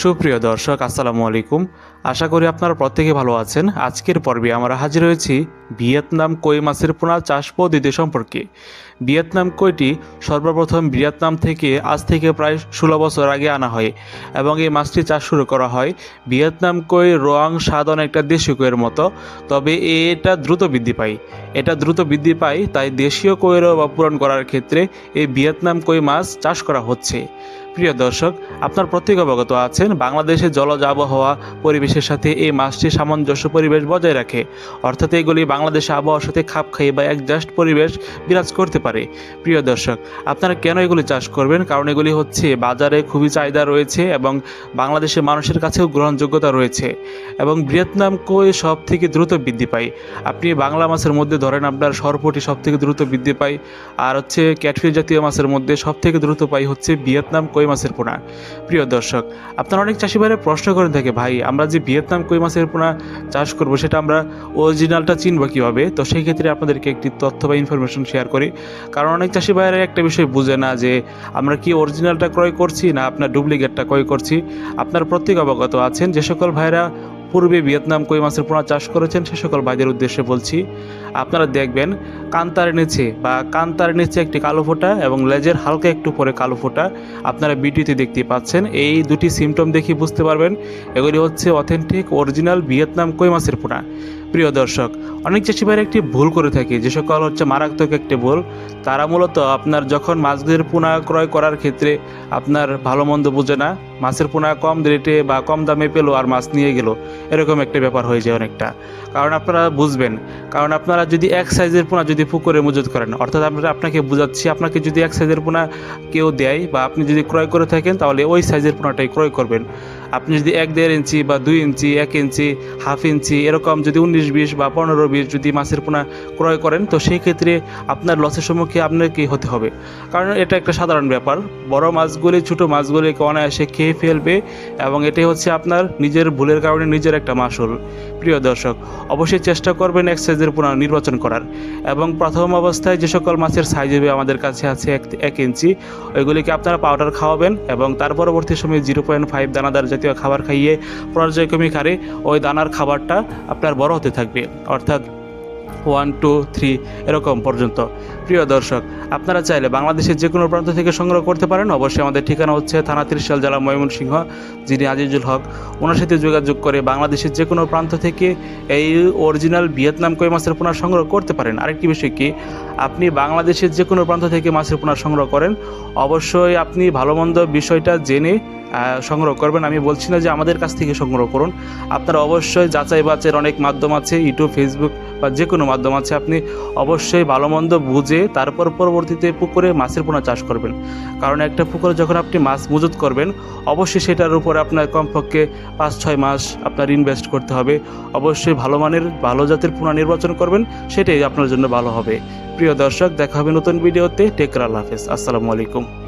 সুপ্রিয় দর্শক, আসসালামু আলাইকুম। আশা করি আপনারা প্রত্যেকে ভালো আছেন। আজকের পর্বে আমরা হাজির হয়েছি ভিয়েতনাম কই মাছের পোনা চাষ পদ্ধতি সম্পর্কে। ভিয়েতনাম কইটি সর্বপ্রথম ভিয়েতনাম থেকে আজ থেকে প্রায় ষোলো বছর আগে আনা হয় এবং এই মাছটি চাষ শুরু করা হয় ভিয়েতনাম কই রং স্বাদ অনেকটা দেশীয় কইয়ের মতো, তবে এটা দ্রুত বৃদ্ধি পায়। এটা দ্রুত বৃদ্ধি পায়, তাই দেশীয় কইয়েরও বা পূরণ করার ক্ষেত্রে এই ভিয়েতনাম কই মাছ চাষ করা হচ্ছে। প্রিয় দর্শক, আপনার প্রত্যেক অবগত আছেন বাংলাদেশের জলজ আবহাওয়া পরিবেশের সাথে এই মাছটি সামঞ্জস্য পরিবেশ বজায় রাখে, অর্থাৎ এগুলি বাংলাদেশের আবহাওয়ার সাথে খাপ খাইয়ে বা একজাস্ট পরিবেশ বিরাজ করতে পারে। প্রিয় দর্শক, আপনারা কেন এগুলি চাষ করবেন? কারণ এগুলি হচ্ছে বাজারে খুবই চাহিদা রয়েছে এবং বাংলাদেশের মানুষের কাছেও গ্রহণযোগ্যতা রয়েছে এবং ভিয়েতনাম কই সব থেকে দ্রুত বৃদ্ধি পায়? আপনি বাংলা মাছের মধ্যে ধরেন আপনার সরপটি সব থেকে দ্রুত বৃদ্ধি পায়, আর হচ্ছে ক্যাটফিশ জাতীয় মাছের মধ্যে সব থেকে দ্রুত পাই হচ্ছে ভিয়েতনাম কই মাছের পোনা। প্রিয় দর্শক, আপনারা অনেক চাষি ভাইরা প্রশ্ন করে থাকে, ভাই, আমরা যে ভিয়েতনাম কই মাছের পোনা চাষ করব সেটা আমরা অরিজিনালটা চিনব কীভাবে, তো সেই ক্ষেত্রে আপনাদেরকে একটি তথ্য বা ইনফরমেশন শেয়ার করি। কারণ অনেক চাষি ভাইয়েরা একটা বিষয় বুঝে না যে, আমরা কি অরিজিনালটা ক্রয় করছি না আপনার ডুপ্লিকেটটা ক্রয় করছি। আপনার প্রত্যেক অবগত আছেন, যে সকল ভাইরা পূর্বে ভিয়েতনাম কই মাছের পোনা চাষ করেছেন, সে সকল ভাইদের উদ্দেশ্যে বলছি, আপনারা দেখবেন কান্তার নিচে বা কান্তার নিচে একটি কালো ফোঁটা এবং লেজের হালকা একটু পরে কালো ফোঁটা আপনারা ভিডিওতে দেখতে পাচ্ছেন। এই দুটি সিমটম দেখে বুঝতে পারবেন, এগুলি হচ্ছে অথেন্টিক অরিজিনাল ভিয়েতনাম কই মাছের পোনা। প্রিয় দর্শক, অনেক চাষি ভাইরা একটি ভুল করে থাকে। যে সকল হচ্ছে মারাত্মক একটি ভুল, তারা মূলত আপনার যখন মাছদের পোনা ক্রয় করার ক্ষেত্রে আপনার ভালো মন্দ বুঝে না, মাছের পোনা কম রেটে বা কম দামে পেল আর মাছ নিয়ে গেল, এরকম একটা ব্যাপার হয়ে যায় অনেকটা। কারণ আপনারা বুঝবেন, কারণ আপনারা যদি এক সাইজের পোনা যদি পুকুরে মজুত করেন, অর্থাৎ আমরা আপনাকে বুঝাচ্ছি, আপনাকে যদি এক সাইজের পোনা কেউ দেয় বা আপনি যদি ক্রয় করে থাকেন, তাহলে ওই সাইজের পোনাটাই ক্রয় করবেন। আপনি যদি এক দেড় ইঞ্চি বা দুই ইঞ্চি, এক ইঞ্চি, হাফ ইঞ্চি, এরকম যদি উনিশ বিশ বা পনেরো বিশ যদি মাছের পোনা ক্রয় করেন, তো সেই ক্ষেত্রে আপনার লসের সম্মুখীন আপনাকে হতে হবে। কারণ এটা একটা সাধারণ ব্যাপার। বড় মাছগুলি, ছোটো মাছগুলিকে অনায়াসে খেয়ে ফেলবে এবং এটাই হচ্ছে আপনার নিজের ভুলের কারণে নিজের একটা মাসুল। প্রিয় দর্শক, অবশ্যই চেষ্টা করবেন এক সাইজের পুনর্নির্বাচন নির্বাচন করার। এবং প্রথম অবস্থায় যে সকল মাছের সাইজ হবে আমাদের কাছে আছে এক এক ইঞ্চি, ওইগুলিকে আপনারা পাউডার খাওয়াবেন এবং তার পরবর্তী সময়ে জিরো পয়েন্ট ফাইভ দানাদার জাতীয় খাবার খাইয়ে পর্যায়ক্রমিক হারে ওই দানার খাবারটা আপনার বড় হতে থাকবে। অর্থাৎ ওয়ান, টু, থ্রি, এরকম পর্যন্ত। প্রিয় দর্শক, আপনারা চাইলে বাংলাদেশের যে কোনো প্রান্ত থেকে সংগ্রহ করতে পারেন। অবশ্যই আমাদের ঠিকানা হচ্ছে থানা ত্রিশাল জেলা ময়মনসিংহ, যিনি আজিজুল হক। ওনার সাথে যোগাযোগ করে বাংলাদেশের যে কোনো প্রান্ত থেকে এই অরিজিনাল ভিয়েতনাম কই মাছের পোনা সংগ্রহ করতে পারেন। আরেকটি বিষয় কি, আপনি বাংলাদেশের যে কোনো প্রান্ত থেকে মাছের পোনা সংগ্রহ করেন। অবশ্যই আপনি ভালো মন্দ বিষয়টা জেনে সংগ্রহ করবেন। আমি বলছি না যে আমাদের কাছ থেকে সংগ্রহ করুন। আপনারা অবশ্যই যাচাই বাচের অনেক মাধ্যম আছে, ইউটিউব, ফেসবুক বা যে কোনো মাধ্যম আছে। আপনি অবশ্যই ভালো মন্দ বুঝে তারপর পরবর্তীতে পুকুরে মাছের পোনা চাষ করবেন। কারণ একটা পুকুরে যখন আপনি মাছ মজুত করবেন, অবশ্যই সেটার উপর আপনার কমপক্ষে পাঁচ ছয় মাস আপনার ইনভেস্ট করতে হবে। অবশ্যই ভালো মানের, ভালো জাতের পোনা নির্বাচন করবেন, সেটাই আপনার জন্য ভালো হবে। প্রিয় দর্শক, দেখা হবে নতুন ভিডিওতে। টেকরা হাফেজ। আসসালামু আলাইকুম।